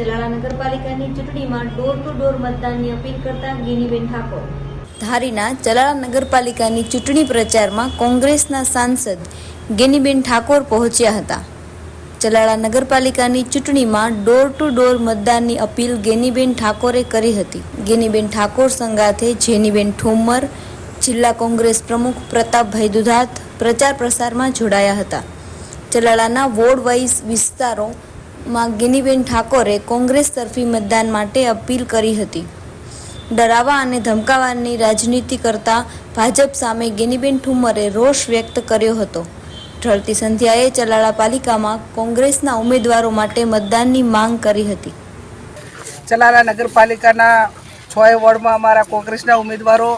ચલાળા નગરપાલિકાની ચૂંટણીમાં door to door મતદાનની અપીલ કરતા ગિનીબેન ઠાકોર. ધારીના ચલાળા નગરપાલિકાની ચૂંટણી પ્રચારમાં કોંગ્રેસના સાંસદ ગેનીબેન ઠાકોર પહોંચ્યા હતા. ચલાળા નગરપાલિકાની ચૂંટણીમાં ડોર ટુ ડોર મતદાનની અપીલ ગેનીબેન ઠાકોરે કરી હતી. ગેનીબેન ઠાકોર સંગાથે જેનીબેન ઠોમર જિલ્લા કોંગ્રેસ પ્રમુખ પ્રતાપભાઈ દુધાત પ્રચાર પ્રસારમાં જોડાયા હતા. ચલાળાના વોર્ડ વાઇઝ વિસ્તારોમાં ગેનીબેન ઠાકોરે કોંગ્રેસ તરફી મતદાન માટે અપીલ કરી હતી. ડરાવા અને ધમકાવાની રાજનીતિ કરતા ભાજપ સામે ગિનીબેન ઠુમ્મરે રોષ વ્યક્ત કર્યો હતો. ઢળતી સંધ્યાએ ચલાળા પાલિકામાં કોંગ્રેસના ઉમેદવારો માટે મતદાનની માંગ કરી હતી. ચલાલા નગરપાલિકાના છ વોર્ડમાં અમારા કોંગ્રેસના ઉમેદવારો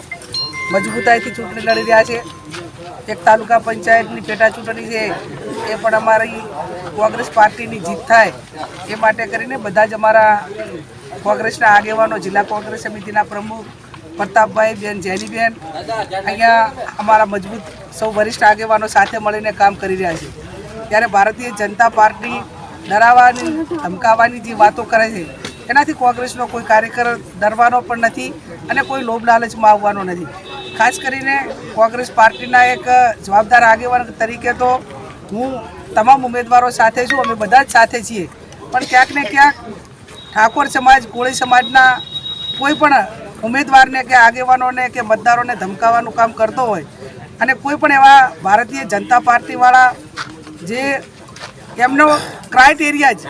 મજબૂતાઈથી ચૂંટણી લડી રહ્યા છે. એક તાલુકા પંચાયતની પેટા ચૂંટણી છે, એ પણ અમારી કોંગ્રેસ પાર્ટીની જીત થાય, એ માટે કરીને બધા જ અમારા કોંગ્રેસના આગેવાનો, જિલ્લા કોંગ્રેસ સમિતિના પ્રમુખ પ્રતાપભાઈ બેન જૈનીબેન અહીંયા અમારા મજબૂત સૌ વરિષ્ઠ આગેવાનો સાથે મળીને કામ કરી રહ્યા છે. ત્યારે ભારતીય જનતા પાર્ટી ડરાવવાની, ધમકાવવાની જે વાતો કરે છે, એનાથી કોંગ્રેસનો કોઈ કાર્યકર ડરવાનો પણ નથી અને કોઈ લોભ લાલચમાં આવવાનો નથી. ખાસ કરીને કોંગ્રેસ પાર્ટીના એક જવાબદાર આગેવાન તરીકે તો હું તમામ ઉમેદવારો સાથે છું, અમે બધા જ સાથે છીએ. પણ ક્યાંક ને ક્યાંક ઠાકોર સમાજ, કોળી સમાજના કોઈ પણ ઉમેદવારને કે આગેવાનોને કે મતદારોને ધમકાવાનું કામ કરતો હોય અને કોઈ પણ એવા ભારતીય જનતા પાર્ટીવાળા જે એમનો ક્રાઇટેરિયા જ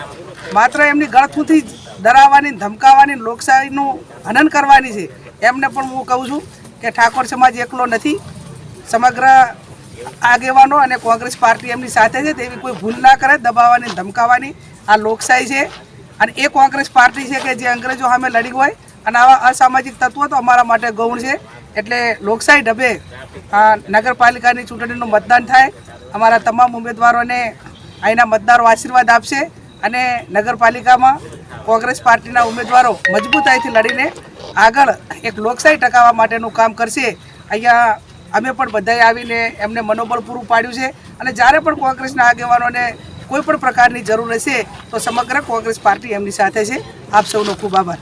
માત્ર એમની ગળથુથી જ ડરાવવાની, ધમકાવવાની, લોકશાહીનું હનન કરવાની છે, એમને પણ હું કહું છું કે ઠાકોર સમાજ એકલો નથી. સમગ્ર આગેવાનો અને કોંગ્રેસ પાર્ટી એમની સાથે છે, તેવી કોઈ ભૂલ ના કરે, દબાવવાની, ધમકાવવાની. આ લોકશાહી છે. અને એ કોંગ્રેસ પાર્ટી છે કે જે અંગ્રેજો સામે લડી હોય અને આવા અસામાજિક તત્વો તો અમારા માટે ગૌણ છે. એટલે લોકશાહી ઢબે નગરપાલિકાની ચૂંટણીનું મતદાન થાય. અમારા તમામ ઉમેદવારોને અહીંના મતદારો આશીર્વાદ આપશે. અને નગરપાલિકામાં કોંગ્રેસ પાર્ટીના ઉમેદવારો મજબૂતાઈથી લડીને આગળ એક લોકશાહી ટકાવવા માટેનું કામ કરશે. અહીંયા અમે પણ બધાએ આવીને એમને મનોબળ પૂરું પાડ્યું છે. અને જ્યારે પણ કોંગ્રેસના આગેવાનોને કોઈ પણ પ્રકારની જરૂર હશે, તો સમગ્ર કોંગ્રેસ પાર્ટી એમની સાથે છે. આપ સૌનો ખૂબ આભાર.